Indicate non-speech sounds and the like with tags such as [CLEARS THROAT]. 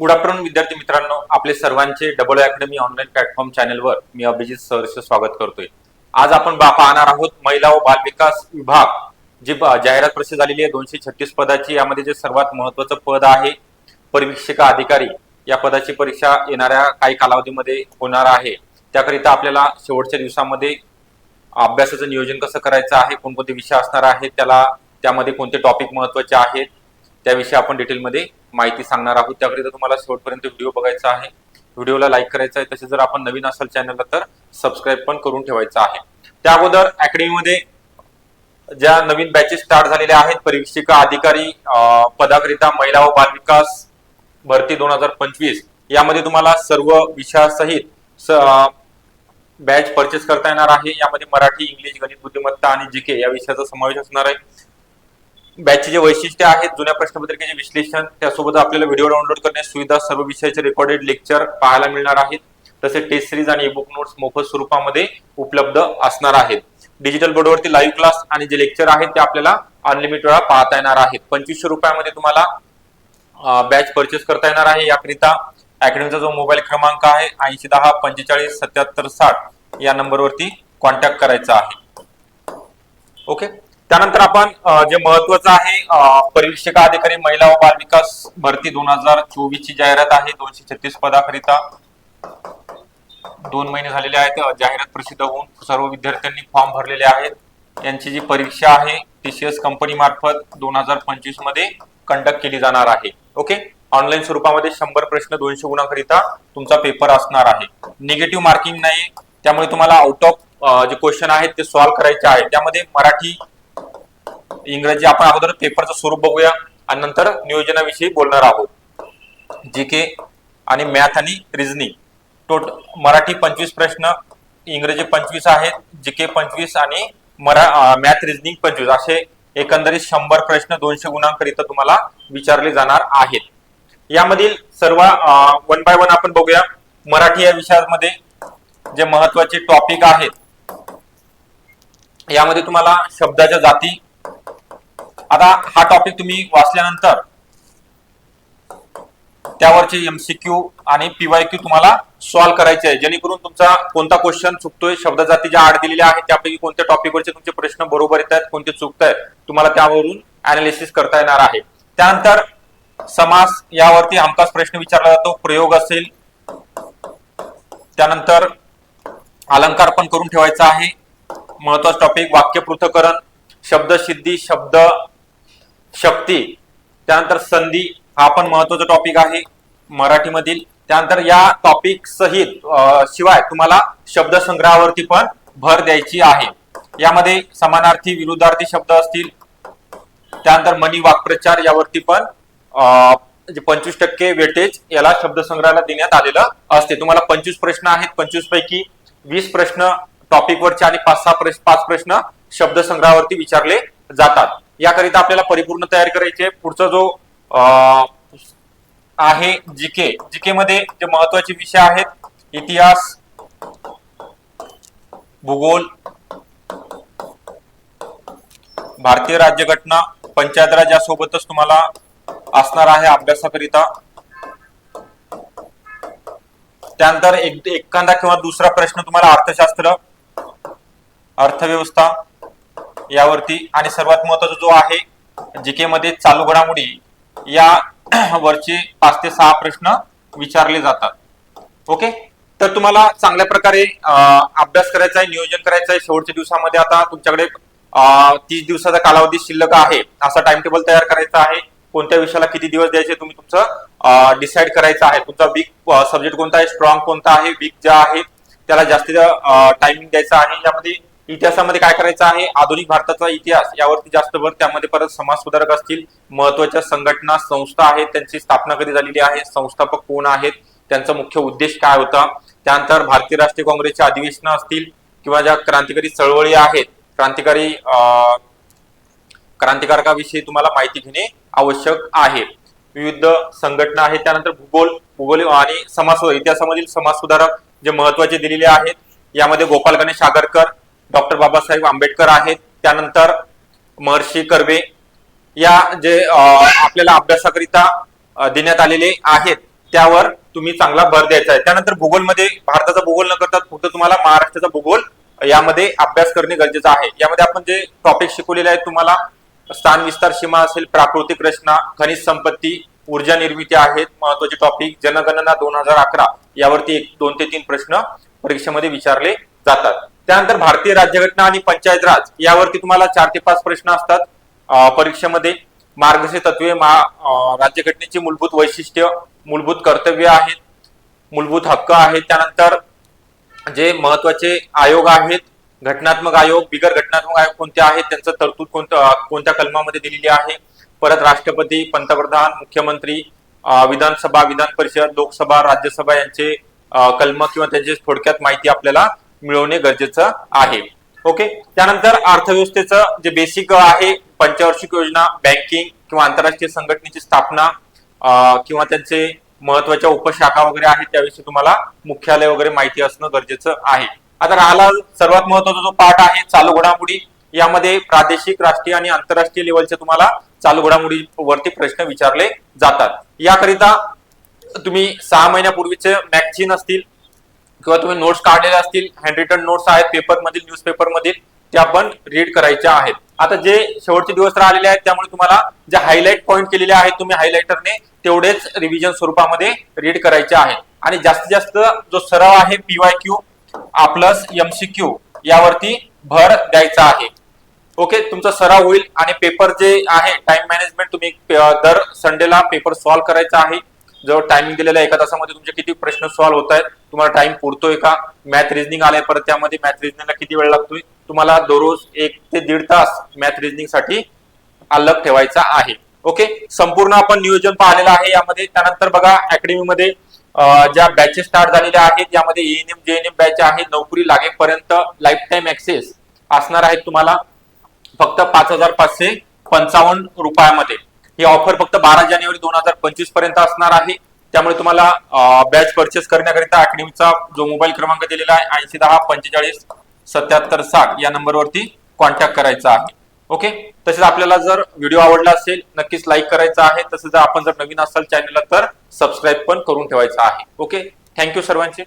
Good afternoon विद्यार्थी मित्रांनो. आपले सर्वांचे डबल अकॅडमी ऑनलाईन प्लॅटफॉर्म चॅनलवर मी अभिजित सरचे स्वागत करतोय. आज आपण बा- पाहणार आहोत महिला व बाल विकास विभाग जी ब- जाहिरात प्रसिद्ध झालेली आहे. दोनशे छत्तीस पदाची यामध्ये जे सर्वात महत्वाचं पद आहे परिवीक्षिका अधिकारी. या पदाची परीक्षा येणाऱ्या काही कालावधीमध्ये होणार आहे. त्याकरिता आपल्याला शेवटच्या दिवसामध्ये अभ्यासाचं नियोजन कसं करायचं आहे कोणकोणते विषय असणार आहेत त्याला त्यामध्ये कोणते टॉपिक महत्त्वाचे आहेत त्याविषयी आपण डिटेलमध्ये माहिती सांगणार आहोत. त्याकरिता तुम्हाला शेवटपर्यंत व्हिडिओ बघायचा आहे. व्हिडिओला लाईक करायचा आहे. तसे जर आपण नवीन असाल चॅनलला तर सबस्क्राईब पण करून ठेवायचं आहे. त्या अगोदर अकॅडमीमध्ये ज्या नवीन बॅचेस स्टार्ट झालेल्या आहेत परीक्षिका अधिकारी पदाकरिता महिला व बाल विकास भरती दोन हजार पंचवीस यामध्ये तुम्हाला सर्व विषयासहित बॅच परचेस करता येणार आहे. यामध्ये मराठी इंग्लिश गणित बुद्धिमत्ता आणि जीके या विषयाचा समावेश असणार आहे. बॅचचे जे वैशिष्ट्य आहेत जुन्या प्रश्नपत्रिकेचे विश्लेषण त्यासोबत आपल्याला व्हिडिओ डाउनलोड करण्याची सुविधा सर्व विषयाचे रेकॉर्डेड लेक्चर पाहायला मिळणार आहेत. तसेच टेस्ट सिरीज आणि ईबुक नोट्स मोफत स्वरूपामध्ये उपलब्ध असणार आहेत. डिजिटल बोर्डवरती लाईव्ह क्लास आणि जे लेक्चर आहेत ते आपल्याला अनलिमिटेड वेळा पाहता येणार आहेत. पंचवीसशे रुपयामध्ये तुम्हाला बॅच परचेस करता येणार आहे. याकरिता अकॅडमीचा जो मोबाईल क्रमांक आहे ऐंशी दहा पंचेचाळीस सत्याहत्तर साठ या नंबरवरती कॉन्टॅक्ट करायचा आहे. ओके त्यानंतर आपण जे महत्वाचं आहे परीक्षिका अधिकारी महिला व बाल विकास भरती दोन हजार चोवीस ची जाहिरात आहे दोनशे छत्तीस पदाकरिता. दोन महिने झालेले आहेत जाहिरात प्रसिद्ध होऊन सर्व विद्यार्थ्यांनी फॉर्म भरलेले आहेत. यांची जी परीक्षा आहे टीसीएस कंपनी मार्फत दोन हजार पंचवीसमध्ये कंडक्ट केली जाणार आहे. ओके ऑनलाईन स्वरूपामध्ये शंभर प्रश्न दोनशे गुणाकरिता तुमचा पेपर असणार आहे. निगेटिव्ह मार्किंग नाही त्यामुळे तुम्हाला आउट ऑफ जे क्वेश्चन आहेत ते सॉल्व्ह करायचे आहेत त्यामध्ये मराठी इंग्रजी आपण अगोदर पेपरचं स्वरूप बघूया आणि नंतर नियोजनाविषयी बोलणार आहोत. जी के आणि मॅथ आणि रिझनिंग टोट मराठी पंचवीस प्रश्न इंग्रजी पंचवीस आहेत जी के पंचवीस आणि मरा मॅथ रिझनिंग पंचवीस. असे एकंदरीत शंभर प्रश्न दोनशे गुणांकरिता तुम्हाला विचारले जाणार आहेत. यामधील सर्व वन बाय वन आपण बघूया. मराठी या विषयामध्ये जे महत्त्वाचे टॉपिक आहेत यामध्ये तुम्हाला शब्दाच्या जाती आता हा टॉपिक तुम्ही वाचल्यानंतर त्यावरचे एमसीक्यू आणि पीवायक्यू तुम्हाला सॉल्व्ह करायचे आहे. जेणेकरून तुमचा कोणता क्वेश्चन चुकतोय शब्द जाती ज्या आड दिलेल्या आहेत त्यापैकी कोणत्या टॉपिकवरचे तुमचे प्रश्न बरोबर येत आहेत कोणते चुकत आहेत तुम्हाला त्यावरून अनालिसिस करता येणार आहे. त्यानंतर समास यावरती हमखास प्रश्न विचारला जातो प्रयोग असेल त्यानंतर अलंकार पण करून ठेवायचा आहे. महत्त्वाचा टॉपिक वाक्य पृथक्करण शब्दसिद्धी शब्द शक्ती त्यानंतर संधी हा पण महत्त्वाचा टॉपिक आहे मराठीमधील. त्यानंतर या टॉपिक सहित शिवाय तुम्हाला शब्दसंग्रहावरती पण भर द्यायची आहे. यामध्ये समानार्थी विरुद्धार्थी शब्द असतील. त्यानंतर मनी वाक्प्रचार यावरती पण पंचवीस टक्के वेटेज याला शब्दसंग्रहाला देण्यात आलेलं असते. तुम्हाला पंचवीस प्रश्न आहेत. पंचवीस पैकी वीस प्रश्न टॉपिकवरचे आणि पाच सहा पाच प्रश्न शब्दसंग्रहावरती विचारले जातात. याकरिता आपल्याला परिपूर्ण तयारी करायची आहे. पुढचा जो अं, आहे जीके जीके मध्ये जे महत्त्वाचे विषय आहेत इतिहास भूगोल भारतीय राज्यघटना पंचायत राज यासोबतच तुम्हाला असणार आहे अभ्यासाकरिता. त्यानंतर एक एखादा किंवा दुसरा प्रश्न तुम्हाला अर्थशास्त्र अर्थव्यवस्था यावरती आणि सर्वात महत्त्वाचा जो आहे जीके मध्ये चालू घडामोडी या [CLEARS THROAT] वरचे पाच ते सहा प्रश्न विचारले जातात. ओके? तर तुम्हाला चांगल्या प्रकारे अभ्यास करायचा आहे नियोजन करायचं आहे. शेवटच्या दिवसामध्ये आता तुमच्याकडे तीस दिवसाचा कालावधी शिल्लक आहे. असा टाइम टेबल तयार करायचा आहे. कोणत्या विषयाला किती दिवस द्यायचे तुम्ही तुमचं डिसाईड करायचं आहे. तुमचा वीक सब्जेक्ट कोणता आहे? स्ट्रॉंग कोणता आहे? वीक ज्या आहे त्याला जास्तीत टायमिंग द्यायचा आहे. यामध्ये इतिहासामध्ये काय करायचं आहे? आधुनिक भारताचा इतिहास यावरती जास्त भर त्यामध्ये परत समाज सुधारक असतील. महत्त्वाच्या संघटना संस्था आहेत त्यांची स्थापना कधी झालेली आहे? संस्थापक कोण आहेत? त्यांचा मुख्य उद्देश काय होता? त्यानंतर भारतीय राष्ट्रीय काँग्रेसचे अधिवेशन असतील किंवा ज्या क्रांतिकारी चळवळी आहेत क्रांतिकारी अं, क्रांतिकारकाविषयी तुम्हाला माहिती घेणे आवश्यक आहे. विविध संघटना आहेत त्यानंतर भूगोल भूगोल आणि समाज इतिहासामधील समाज सुधारक जे महत्त्वाचे दिलेले आहेत यामध्ये गोपाल गणेश आगरकर डॉक्टर बाबासाहेब आंबेडकर आहेत. त्यानंतर महर्षी कर्वे या जे आपल्याला अभ्यासाकरिता देण्यात आलेले आहेत. त्यावर तुम्ही चांगला भर द्यायचा आहे. त्यानंतर भूगोलमध्ये भारताचा भूगोल न करता फक्त तुम्हाला महाराष्ट्राचा भूगोल यामध्ये अभ्यास करणे गरजेचं आहे. यामध्ये आपण जे टॉपिक शिकवलेले आहेत तुम्हाला स्थान विस्तार सीमा असेल प्राकृतिक रचना खनिज संपत्ती ऊर्जा निर्मिती आहेत महत्त्वाचे टॉपिक जनगणना दोन हजार अकरा यावरती एक दोन ते तीन प्रश्न परीक्षेमध्ये विचारले जातात. त्यानंतर भारतीय राज्यघटना आणि पंचायत राज यावरती तुम्हाला चार ते पाच प्रश्न असतात परीक्षेमध्ये. मार्गदर्शक तत्वे मा- राज्यघटनेची मूलभूत वैशिष्ट्य मूलभूत कर्तव्य आहेत मूलभूत हक्क आहेत. त्यानंतर जे महत्त्वाचे आयोग आहेत घटनात्मक आयोग बिगर घटनात्मक आयोग कोणते आहेत त्यांचं तरतूद कोणत्या कोणत्या कलमामध्ये दिलेली आहे? परत राष्ट्रपती पंतप्रधान मुख्यमंत्री विधानसभा विधान परिषद लोकसभा राज्यसभा यांचे कलम किंवा त्यांची थोडक्यात माहिती आपल्याला मिळवणे गरजेचं आहे. ओके त्यानंतर अर्थव्यवस्थेचं जे बेसिक आहे पंचवार्षिक योजना बँकिंग किंवा आंतरराष्ट्रीय संघटनेची स्थापना किंवा त्यांचे महत्त्वाच्या उपशाखा वगैरे आहेत त्याविषयी तुम्हाला मुख्यालय वगैरे माहिती असणं गरजेचं आहे. आता राहिला सर्वात महत्त्वाचा जो पार्ट आहे चालू घडामोडी यामध्ये प्रादेशिक राष्ट्रीय आणि आंतरराष्ट्रीय लेवलचे तुम्हाला चालू घडामोडी वरती प्रश्न विचारले जातात. याकरिता तुम्ही सहा महिन्यापूर्वीचे मॅगझिन असतील किंवा तुम्ही नोट्स काढलेले असतील हँड रिटर्न नोट्स आहेत पेपर मधील न्यूजपेपर मधील ते आपण रीड करायच्या आहेत. आता जे शेवटचे दिवस राहिलेले आहेत त्यामुळे तुम्हाला जे हायलाइट पॉईंट केलेले आहेत तुम्ही हायलाइटरने तेवढेच रिव्हिजन स्वरूपामध्ये रीड करायचे आहे आणि जास्तीत जास्त जो सराव आहे पीवाय क्यू प्लस एमसीक्यू यावरती भर द्यायचा आहे. ओके तुमचा सराव होईल आणि पेपर जे आहे टाइम मॅनेजमेंट तुम्ही दर संडेला पेपर सॉल्व्ह करायचा आहे. जर टायमिंग दिलेला आहे एका तासामध्ये तुमचे किती प्रश्न सॉल्व्ह होत आहेत तुम्हाला टाइम पुरतोय का? मॅथ रिझनिंग आलाय परत त्यामध्ये मॅथ रिझनिंगला किती वेळ लागतोय? तुम्हाला दररोज एक ते दीड तास मॅथ रिझनिंगसाठी अलग ठेवायचा आहे. ओके संपूर्ण आपण नियोजन पाहिलेलं आहे यामध्ये. त्यानंतर बघा अकॅडमीमध्ये मध्ये ज्या बॅचेस स्टार्ट झालेल्या आहेत यामध्ये एएनएम जेएनएम बॅच आहे. नोकरी लागेपर्यंत लाईफ टाईम ऍक्सेस असणार आहेत तुम्हाला फक्त पाच हजार पाचशे पंचावन्न रुपयामध्ये. ही ऑफर फक्त बारा जानेवारी दोन हजार पंचवीसपर्यंत असणार आहे. त्यामुळे तुम्हाला बॅच परचेस करण्याकरिता अकॅडमीचा जो मोबाईल क्रमांक दिलेला आहे ऐंशी दहा पंचेचाळीस सत्याहत्तर साठ या नंबरवरती कॉन्टॅक्ट करायचा आहे. ओके तसेच आपल्याला जर व्हिडिओ आवडला असेल नक्कीच लाईक करायचा आहे. तसेच जर आपण जर नवीन असाल चॅनलला तर सबस्क्राईब पण करून ठेवायचा आहे. ओके थँक्यू सर्वांचे.